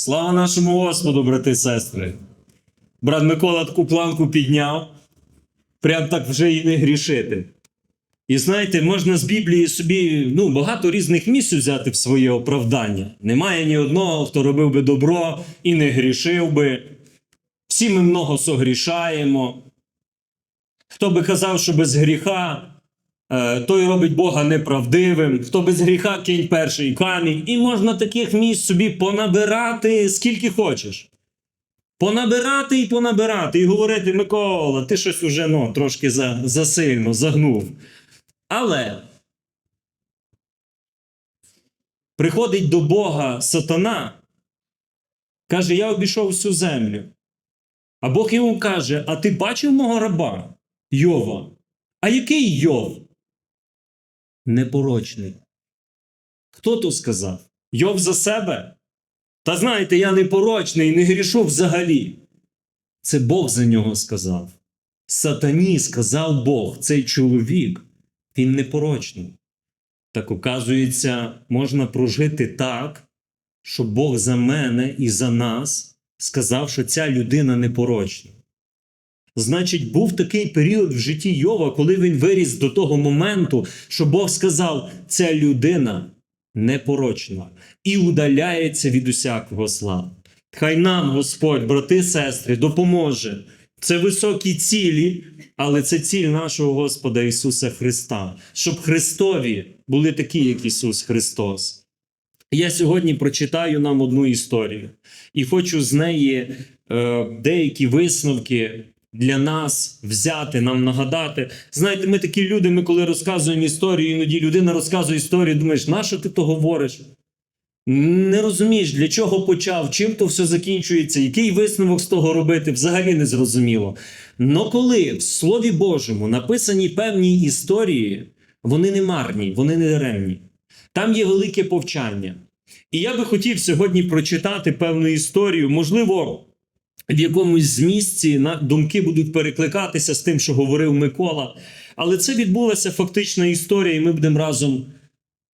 Слава нашому Господу, брати і сестри. Брат Микола таку планку підняв, прям так вже і не грішити. І знаєте, можна з Біблії собі ну, багато різних місць взяти в своє оправдання. Немає ні одного, хто робив би добро і не грішив би. Всі ми много согрішаємо. Хто би казав, що без гріха, той робить Бога неправдивим. Хто без гріха кинь перший камінь. І можна таких місць собі понабирати скільки хочеш. Понабирати і понабирати, і говорити, Микола, ти щось уже ну, трошки за, засильно загнув. Але приходить до Бога сатана, каже: Я обійшов всю землю. А Бог йому каже: А ти бачив мого раба Йова? А який Йов? Непорочний. Хто то сказав? Йов за себе? Та знаєте, я непорочний, не грішу взагалі. Це Бог за нього сказав. Сатані сказав Бог, цей чоловік, він непорочний. Так оказується, можна прожити так, що Бог за мене і за нас сказав, що ця людина непорочна. Значить, був такий період в житті Йова, коли він виріс до того моменту, що Бог сказав, ця людина непорочна і удаляється від усякого зла. Хай нам, Господь, брати, сестри, допоможе. Це високі цілі, але це ціль нашого Господа Ісуса Христа, щоб Христові були такі, як Ісус Христос. Я сьогодні прочитаю нам одну історію і хочу з неї е, деякі висновки для нас взяти, нам нагадати. Знаєте, ми такі люди, ми коли розказуємо історію, іноді людина розказує історію, думаєш, на що ти то говориш? Не розумієш, для чого почав, чим то все закінчується, який висновок з того робити, взагалі не зрозуміло. Но коли в Слові Божому написані певні історії, вони не марні, вони не даремні. Там є велике повчання. І я би хотів сьогодні прочитати певну історію, можливо, в якомусь змісті на думки будуть перекликатися з тим, що говорив Микола. Але це відбулася фактична історія, і ми будемо разом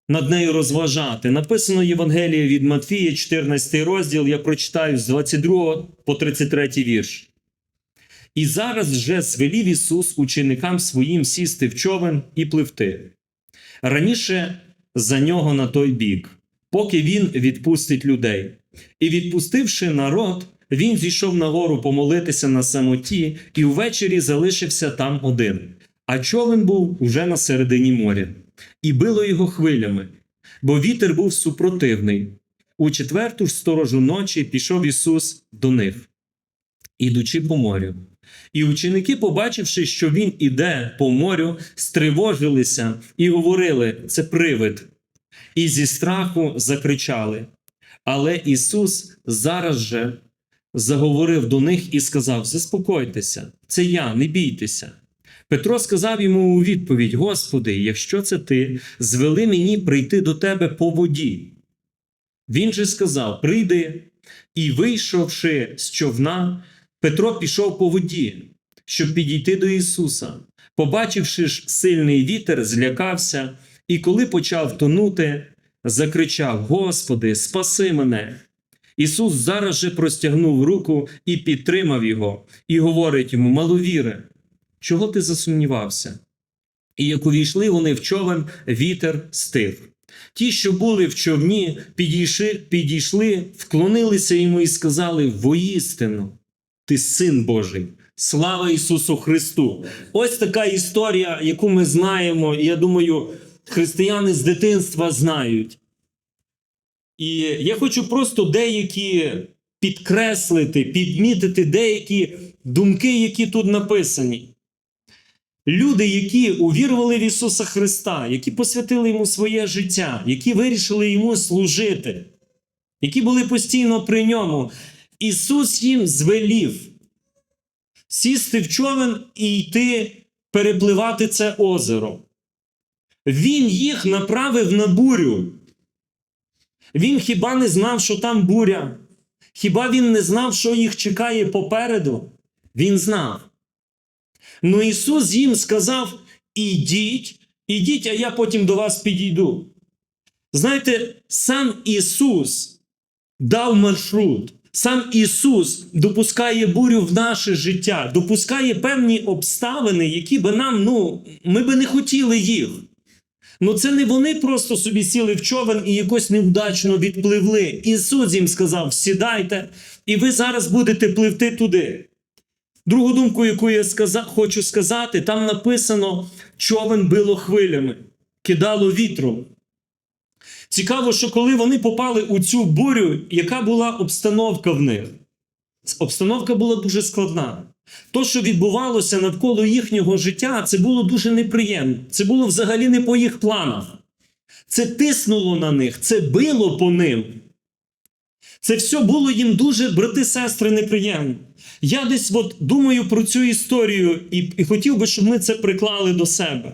над нею розважати. Написано Євангеліє від Матфія, 14 розділ. Я прочитаю з 22 по 33 вірш. І зараз вже звелів Ісус ученикам своїм сісти в човен і пливти. Раніше за нього на той бік, поки він відпустить людей. І відпустивши народ, він зійшов на гору помолитися на самоті, і ввечері залишився там один. А човен був уже на середині моря, і било його хвилями, бо вітер був супротивний. У четверту ж сторожу ночі пішов Ісус до них, ідучи по морю. І ученики, побачивши, що він іде по морю, стривожилися і говорили: це привид. І зі страху закричали. Але Ісус зараз же заговорив до них і сказав: Заспокойтеся, це я, не бійтеся. Петро сказав йому у відповідь: Господи, якщо це ти, звели мені прийти до тебе по воді. Він же сказав: Прийди, і, вийшовши з човна, Петро пішов по воді, щоб підійти до Ісуса. Побачивши ж сильний вітер, злякався, і коли почав тонути, закричав: Господи, спаси мене! Ісус зараз же простягнув руку і підтримав його, і говорить йому: Маловіре, чого ти засумнівався? І як увійшли вони в човен, вітер стих. Ті, що були в човні, підійшли, підійшли, вклонилися йому і сказали: Воістину, ти син Божий. Слава Ісусу Христу! Ось така історія, яку ми знаємо, я думаю, християни з дитинства знають. І я хочу просто деякі підкреслити, підмітити деякі думки, які тут написані. Люди, які увірували в Ісуса Христа, які посвятили йому своє життя, які вирішили йому служити, які були постійно при ньому, Ісус їм звелів сісти в човен і йти перепливати це озеро. Він їх направив на бурю. Він хіба не знав, що там буря? Хіба він не знав, що їх чекає попереду? Він знав. Ну Ісус їм сказав: ідіть, ідіть, а я потім до вас підійду. Знаєте, сам Ісус дав маршрут. Сам Ісус допускає бурю в наше життя, допускає певні обставини, які би нам, ну, ми би не хотіли їх. Ну це не вони просто собі сіли в човен і якось невдачно відпливли. Ісус їм сказав: сідайте, і ви зараз будете пливти туди. Другу думку, яку я сказа, хочу сказати, там написано: човен било хвилями, кидало вітром. Цікаво, що коли вони попали у цю бурю, яка була обстановка в них? Обстановка була дуже складна. То, що відбувалося навколо їхнього життя, це було дуже неприємно. Це було взагалі не по їх планах. Це тиснуло на них, це било по ним. Це все було їм дуже, брати, сестри, неприємно. Я десь от думаю про цю історію і, і хотів би, щоб ми це приклали до себе.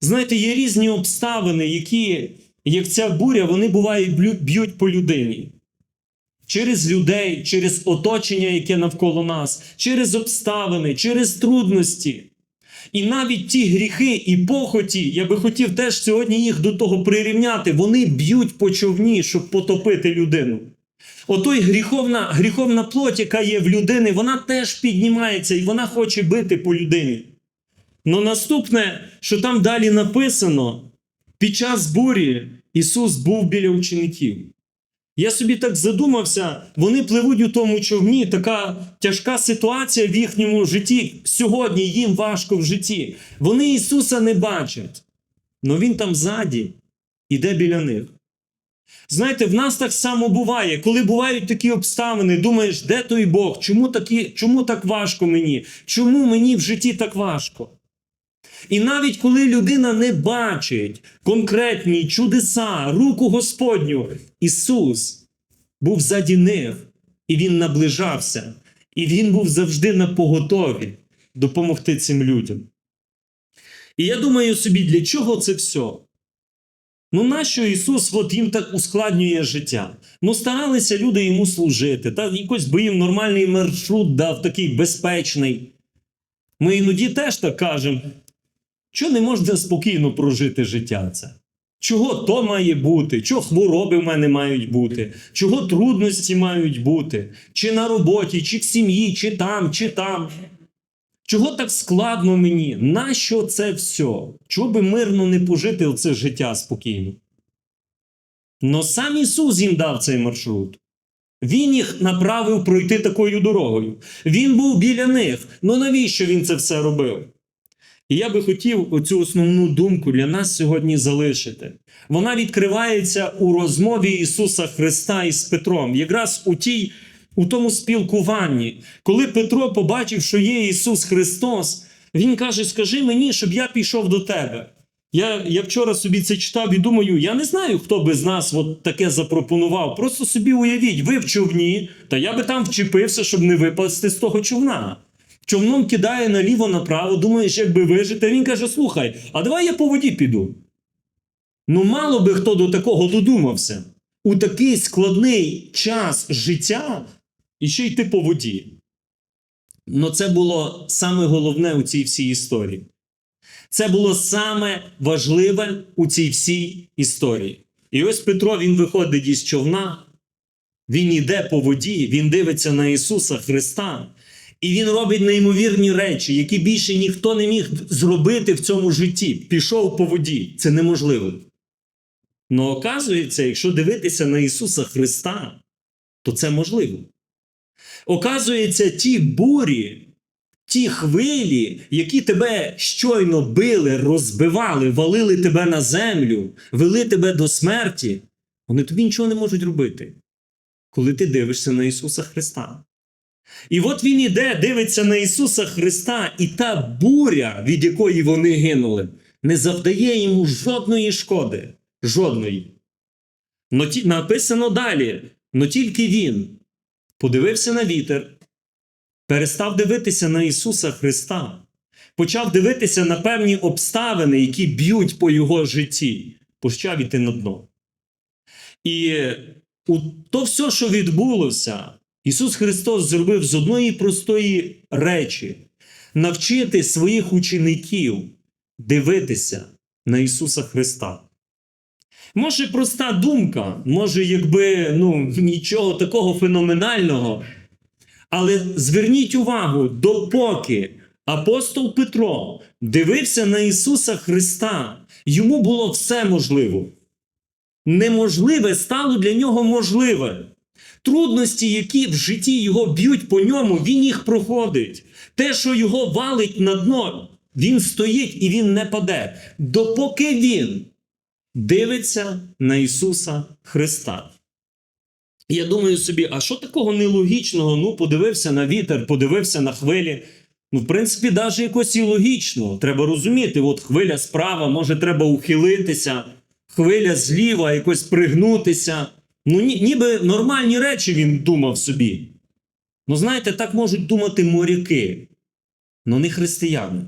Знаєте, є різні обставини, які, як ця буря, вони бувають б'ють по людині. Через людей, через оточення, яке навколо нас, через обставини, через трудності. І навіть ті гріхи і похоті, я би хотів теж сьогодні їх до того прирівняти, вони б'ють по човні, щоб потопити людину. Отой гріховна, гріховна плоть, яка є в людини, вона теж піднімається і вона хоче бити по людині. Но наступне, що там далі написано, під час бурі Ісус був біля учеників. Я собі так задумався, вони пливуть у тому човні, така тяжка ситуація в їхньому житті. Сьогодні їм важко в житті. Вони Ісуса не бачать. але Він там ззаді, іде біля них. Знаєте, в нас так само буває, коли бувають такі обставини, думаєш, де той Бог? Чому, такі, чому так важко мені? Чому мені в житті так важко? І навіть коли людина не бачить конкретні чудеса, руку Господню, Ісус був заді них, і Він наближався, і Він був завжди на поготові допомогти цим людям. І я думаю собі, для чого це все? Ну, нащо Ісус от їм так ускладнює життя? Ну, старалися люди йому служити, та якось би їм нормальний маршрут дав, такий безпечний. Ми іноді теж так кажемо, що не можна спокійно прожити життя це? Чого то має бути? Чого хвороби в мене мають бути? Чого трудності мають бути? Чи на роботі, чи в сім'ї, чи там, чи там? Чого так складно мені? Нащо це все? Чого би мирно не пожити оце життя спокійно? Но сам Ісус їм дав цей маршрут. Він їх направив пройти такою дорогою. Він був біля них. Ну навіщо він це все робив? І я би хотів оцю основну думку для нас сьогодні залишити. Вона відкривається у розмові Ісуса Христа із Петром, якраз у тій, у тому спілкуванні. Коли Петро побачив, що є Ісус Христос, Він каже: Скажи мені, щоб я пішов до тебе. Я, я вчора собі це читав і думаю, я не знаю, хто би з нас от таке запропонував. Просто собі уявіть, ви в човні, та я би там вчепився, щоб не випасти з того човна. Човном кидає наліво направо, думаєш, як би вижити. Він каже: слухай, а давай я по воді піду. Ну, мало би хто до такого додумався. У такий складний час життя і ще йти по воді. Ну, це було саме головне у цій всій історії. Це було саме важливе у цій всій історії. І ось Петро він виходить із човна, він йде по воді, він дивиться на Ісуса Христа. І він робить неймовірні речі, які більше ніхто не міг зробити в цьому житті. Пішов по воді. Це неможливо. Но оказується, якщо дивитися на Ісуса Христа, то це можливо. Оказується, ті бурі, ті хвилі, які тебе щойно били, розбивали, валили тебе на землю, вели тебе до смерті, вони тобі нічого не можуть робити, коли ти дивишся на Ісуса Христа. І от він іде, дивиться на Ісуса Христа, і та буря, від якої вони гинули, не завдає йому жодної шкоди. Жодної. Но написано далі: но тільки він подивився на вітер, перестав дивитися на Ісуса Христа, почав дивитися на певні обставини, які б'ють по його житті, почав іти на дно. І у то все, що відбулося, Ісус Христос зробив з одної простої речі навчити своїх учеників дивитися на Ісуса Христа. Може, проста думка, може, якби ну, нічого такого феноменального. Але зверніть увагу, допоки апостол Петро дивився на Ісуса Христа, йому було все можливо. Неможливе стало для нього можливе. Трудності, які в житті його б'ють по ньому, він їх проходить. Те, що його валить на дно, він стоїть і він не паде, допоки він дивиться на Ісуса Христа. Я думаю собі, а що такого нелогічного? Ну, подивився на вітер, подивився на хвилі. Ну, в принципі, навіть якось і логічно. Треба розуміти, от хвиля справа, може, треба ухилитися, хвиля зліва, якось пригнутися. Ну, ні, ніби нормальні речі він думав собі. Ну, знаєте, так можуть думати моряки, але не християни.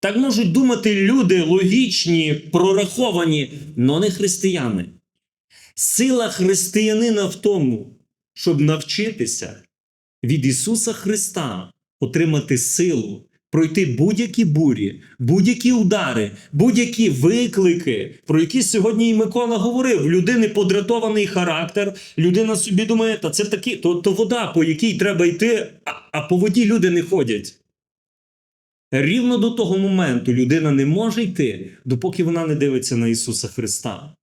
Так можуть думати люди логічні, прораховані, але не християни. Сила християнина в тому, щоб навчитися від Ісуса Христа отримати силу, пройти будь-які бурі, будь-які удари, будь-які виклики, про які сьогодні і Микола говорив. Людини подратований характер, людина собі думає, та це такі, то, то вода, по якій треба йти, а, а по воді люди не ходять. Рівно до того моменту людина не може йти, допоки вона не дивиться на Ісуса Христа.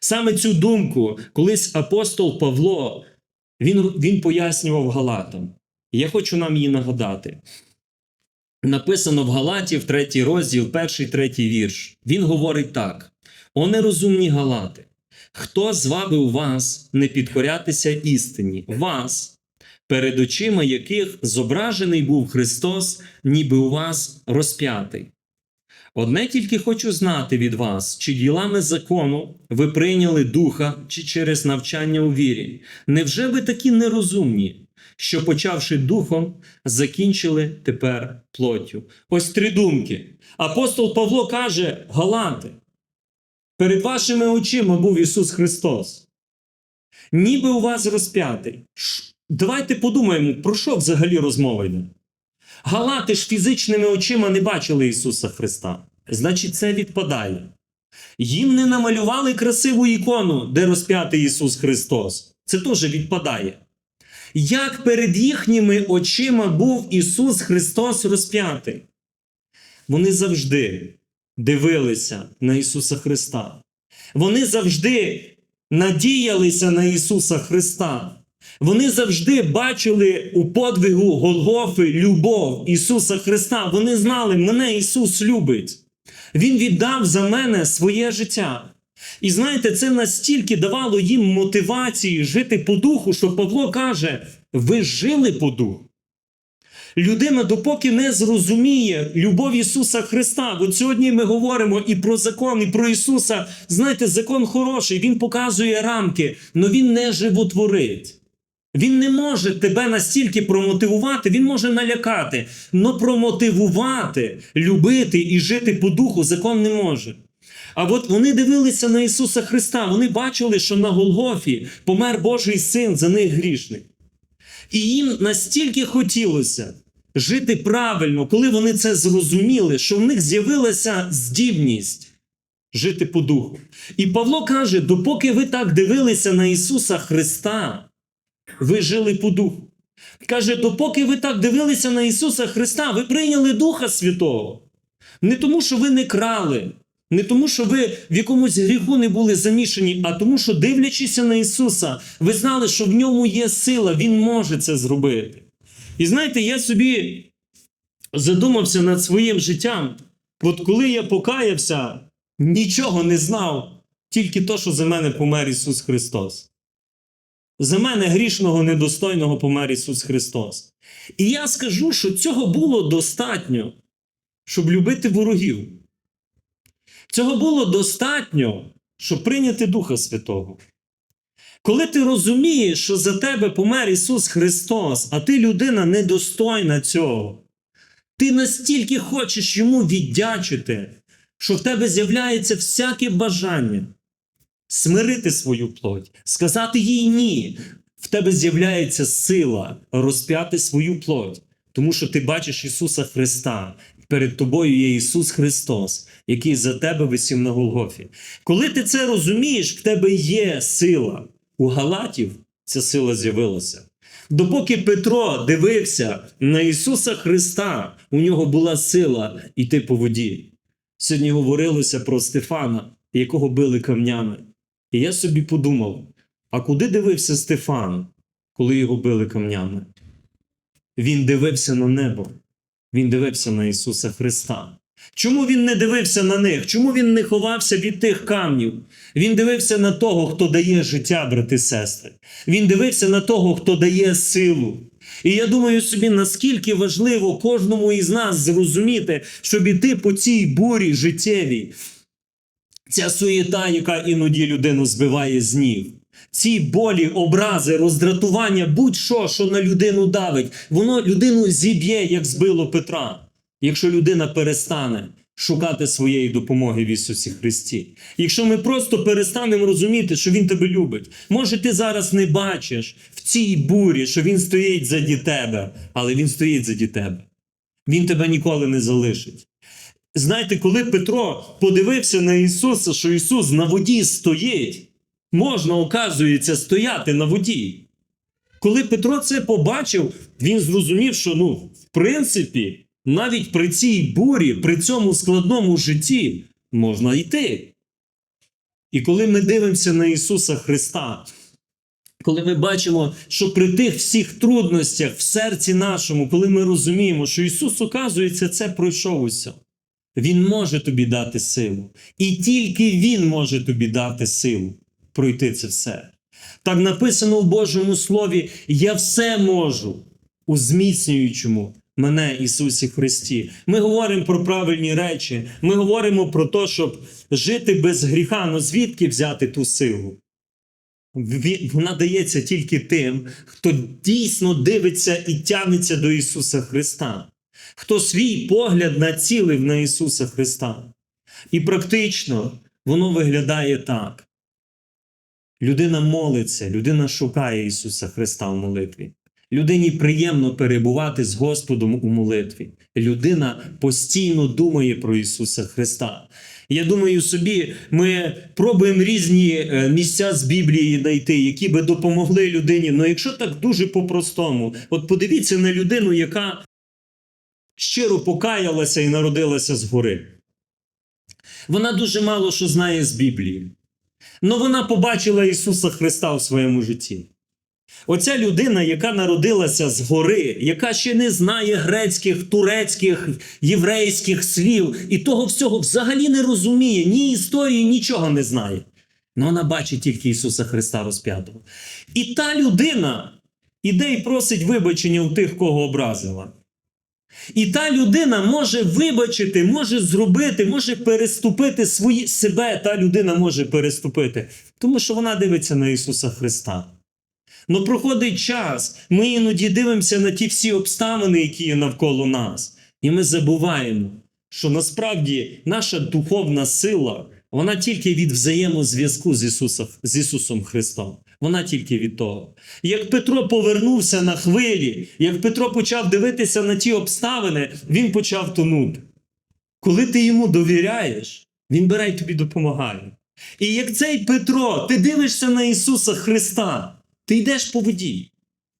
Саме цю думку колись апостол Павло він, він пояснював Галатам. Я хочу нам її нагадати. Написано в Галатів, третій розділ, перший третій вірш. Він говорить так: О нерозумні Галати, хто звабив вас не підкорятися істині? Вас, перед очима яких зображений був Христос, ніби у вас розп'ятий. Одне тільки хочу знати від вас, чи ділами закону ви прийняли духа, чи через навчання у вірі. Невже ви такі нерозумні, що, почавши духом, закінчили тепер плоттю? Ось три думки. Апостол Павло каже: Галанти, перед вашими очима був Ісус Христос. Ніби у вас розп'ятий. Давайте подумаємо, про що взагалі розмова йде. Галати ж фізичними очима не бачили Ісуса Христа. Значить, це відпадає. Їм не намалювали красиву ікону, де розп'ятий Ісус Христос. Це теж відпадає. Як перед їхніми очима був Ісус Христос розп'ятий? Вони завжди дивилися на Ісуса Христа. Вони завжди надіялися на Ісуса Христа. Вони завжди бачили у подвигу Голгофи любов Ісуса Христа. Вони знали, мене Ісус любить. Він віддав за мене своє життя. І знаєте, це настільки давало їм мотивації жити по духу, що Павло каже: ви жили по духу. Людина, допоки не зрозуміє любов Ісуса Христа. От сьогодні ми говоримо і про закон, і про Ісуса. Знаєте, закон хороший, Він показує рамки, але Він не животворить. Він не може тебе настільки промотивувати, він може налякати, але промотивувати, любити і жити по духу закон не може. А от вони дивилися на Ісуса Христа, вони бачили, що на Голгофі помер Божий син за них грішний. І їм настільки хотілося жити правильно, коли вони це зрозуміли, що в них з'явилася здібність жити по духу. І Павло каже: допоки ви так дивилися на Ісуса Христа, ви жили по духу. Каже, допоки ви так дивилися на Ісуса Христа, ви прийняли Духа Святого. Не тому, що ви не крали, не тому, що ви в якомусь гріху не були замішані, а тому, що, дивлячися на Ісуса, ви знали, що в ньому є сила, Він може це зробити. І знаєте, я собі задумався над своїм життям. От коли я покаявся, нічого не знав, тільки то, що за мене помер Ісус Христос. За мене грішного, недостойного помер Ісус Христос. І я скажу, що цього було достатньо, щоб любити ворогів. Цього було достатньо, щоб прийняти Духа Святого. Коли ти розумієш, що за тебе помер Ісус Христос, а ти людина недостойна цього, ти настільки хочеш йому віддячити, що в тебе з'являється всяке бажання смирити свою плоть, сказати їй ні. В тебе з'являється сила розп'яти свою плоть, тому що ти бачиш Ісуса Христа, Перед тобою є Ісус Христос, який за тебе висів на Голгофі. Коли ти це розумієш, в тебе є сила. У Галатів ця сила з'явилася. Допоки Петро дивився на Ісуса Христа, у нього була сила йти по воді. Сьогодні говорилося про Стефана, якого били камнями. І я собі подумав: а куди дивився Стефан, коли його били камнями? Він дивився на небо. Він дивився на Ісуса Христа. Чому він не дивився на них? Чому він не ховався від тих камнів? Він дивився на того, хто дає життя, брати і сестри. Він дивився на того, хто дає силу. І я думаю собі, наскільки важливо кожному із нас зрозуміти, щоб іти по цій бурі життєвій. Ця суєта, яка іноді людину збиває з ніг. Ці болі, образи, роздратування, будь-що, що на людину давить, воно людину зіб'є, як збило Петра, якщо людина перестане шукати своєї допомоги в Ісусі Христі. Якщо ми просто перестанемо розуміти, що Він тебе любить, може, ти зараз не бачиш в цій бурі, що Він стоїть заді тебе, але Він стоїть заді тебе. Він тебе ніколи не залишить. Знаєте, коли Петро подивився на Ісуса, що Ісус на воді стоїть, можна, оказується, стояти на воді. Коли Петро це побачив, він зрозумів, що ну, в принципі, навіть при цій бурі, при цьому складному житті можна йти. І коли ми дивимося на Ісуса Христа, коли ми бачимо, що при тих всіх трудностях в серці нашому, коли ми розуміємо, що Ісус, оказується, це пройшов усе. Він може тобі дати силу. І тільки Він може тобі дати силу пройти це все. Так написано в Божому Слові: Я все можу у зміцнюючому мене Ісусі Христі. Ми говоримо про правильні речі, ми говоримо про те, щоб жити без гріха. Ну звідки взяти ту силу? Вона дається тільки тим, хто дійсно дивиться і тягнеться до Ісуса Христа, хто свій погляд націлив на Ісуса Христа. І практично воно виглядає так. Людина молиться, людина шукає Ісуса Христа в молитві. Людині приємно перебувати з Господом у молитві. Людина постійно думає про Ісуса Христа. Я думаю собі, ми пробуємо різні е, місця з Біблії знайти, які би допомогли людині. Ну якщо так дуже по-простому, от подивіться на людину, яка щиро покаялася і народилася згори. Вона дуже мало що знає з Біблії. але вона побачила Ісуса Христа в своєму житті. Оця людина, яка народилася згори, яка ще не знає грецьких, турецьких, єврейських слів, і того всього взагалі не розуміє, ні історії, нічого не знає. Ну вона бачить тільки Ісуса Христа розп'ятого. І та людина іде і просить вибачення у тих, кого образила. І та людина може вибачити, може зробити, може переступити свої себе. Та людина може переступити, тому що вона дивиться на Ісуса Христа. Ну проходить час, ми іноді дивимося на ті всі обставини, які є навколо нас, і ми забуваємо, що насправді наша духовна сила, вона тільки від взаємозв'язку з, Ісуса, з Ісусом Христом. Вона тільки від того. Як Петро повернувся на хвилі, як Петро почав дивитися на ті обставини, він почав тонути. Коли ти йому довіряєш, він бере й тобі допомагає. І як цей Петро, ти дивишся на Ісуса Христа, ти йдеш по воді,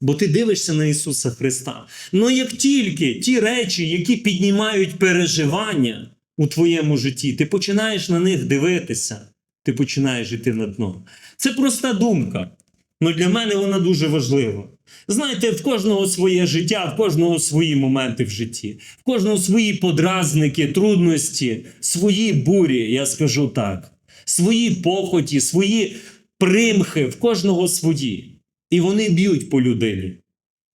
бо ти дивишся на Ісуса Христа. Ну як тільки ті речі, які піднімають переживання у твоєму житті, ти починаєш на них дивитися, ти починаєш йти на дно. Це проста думка. Ну для мене вона дуже важлива. Знаєте, в кожного своє життя, в кожного свої моменти в житті, в кожного свої подразники, трудності, свої бурі, я скажу так, свої похоті, свої примхи, в кожного свої. І вони б'ють по людині.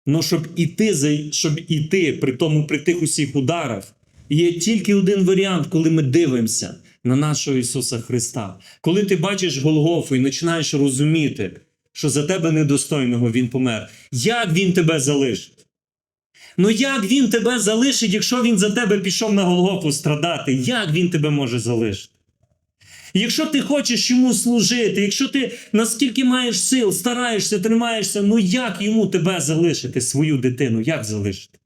Ну, щоб іти, щоб іти при тому, при тих усіх ударах, є тільки один варіант, коли ми дивимося на нашого Ісуса Христа. Коли ти бачиш Голгофу і починаєш розуміти, що за тебе недостойного Він помер. Як Він тебе залишить? Ну як він тебе залишить, якщо він за тебе пішов на Голгофу страдати? Як він тебе може залишити? Якщо ти хочеш йому служити, якщо ти наскільки маєш сил, стараєшся, тримаєшся, ну як йому тебе залишити, свою дитину? Як залишити?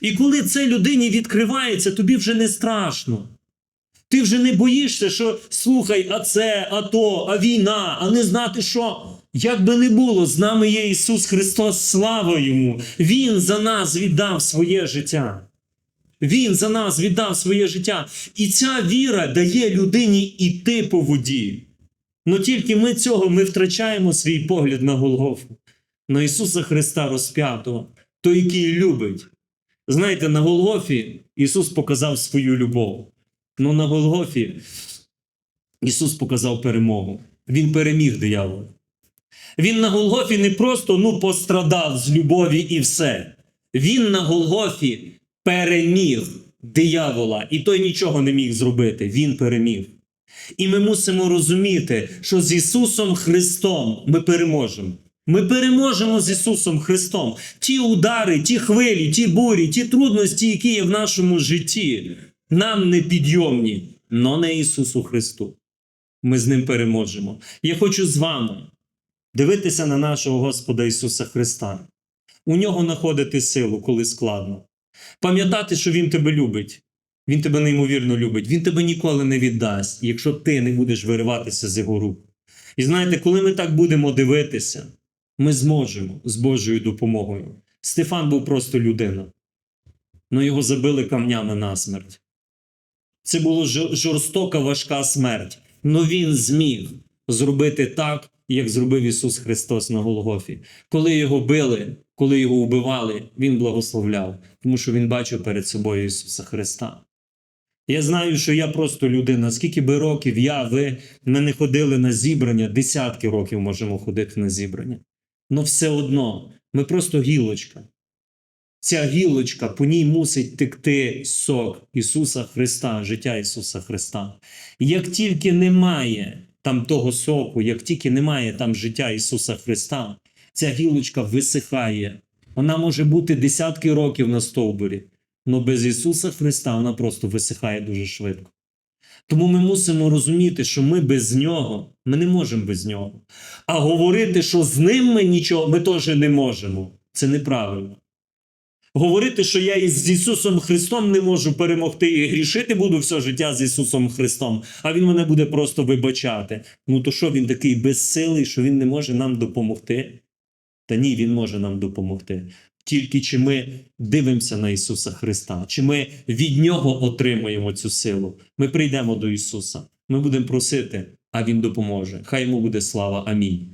І коли це людині відкривається, тобі вже не страшно. Ти вже не боїшся, що слухай, а це, а то, а війна, а не знати що. Як би не було, з нами є Ісус Христос, слава Йому. Він за нас віддав своє життя. Він за нас віддав своє життя. І ця віра дає людині іти по воді. Ну тільки ми цього ми втрачаємо свій погляд на Голгофу, на Ісуса Христа розп'ятого, той, який любить. Знаєте, на Голгофі Ісус показав свою любов. Ну на Голгофі Ісус показав перемогу. Він переміг диявола. Він на Голгофі не просто ну, пострадав з любові і все. Він на Голгофі переміг диявола, і той нічого не міг зробити. Він переміг. І ми мусимо розуміти, що з Ісусом Христом ми переможемо. Ми переможемо з Ісусом Христом. Ті удари, ті хвилі, ті бурі, ті трудності, які є в нашому житті, нам не підйомні, но не Ісусу Христу. Ми з ним переможемо. Я хочу з вами дивитися на нашого Господа Ісуса Христа. У нього знаходити силу, коли складно. Пам'ятати, що Він тебе любить. Він тебе неймовірно любить. Він тебе ніколи не віддасть, якщо ти не будеш вириватися з його рук. І знаєте, коли ми так будемо дивитися, ми зможемо з Божою допомогою. Стефан був просто людина, але його забили камнями на смерть. Це була жорстока, важка смерть. але він зміг зробити так, як зробив Ісус Христос на Голгофі. Коли його били, коли його вбивали, Він благословляв, тому що він бачив перед собою Ісуса Христа. Я знаю, що я просто людина. Скільки би років я, ви ми не ходили на зібрання, десятки років можемо ходити на зібрання. Но все одно ми просто гілочка. Ця гілочка, по ній мусить текти сок Ісуса Христа, життя Ісуса Христа. Як тільки немає там того соку, як тільки немає там життя Ісуса Христа, ця гілочка висихає. Вона може бути десятки років на стовбурі, але без Ісуса Христа вона просто висихає дуже швидко. Тому ми мусимо розуміти, що ми без нього, ми не можемо без нього. А говорити, що з ним ми нічого, ми теж не можемо. Це неправильно. Говорити, що я із Ісусом Христом не можу перемогти і грішити буду все життя з Ісусом Христом, а Він мене буде просто вибачати. Ну то що він такий безсилий, що він не може нам допомогти? Та ні, Він може нам допомогти. Тільки чи ми дивимося на Ісуса Христа, чи ми від Нього отримуємо цю силу. Ми прийдемо до Ісуса, ми будемо просити, а Він допоможе. Хай йому буде слава. Амінь.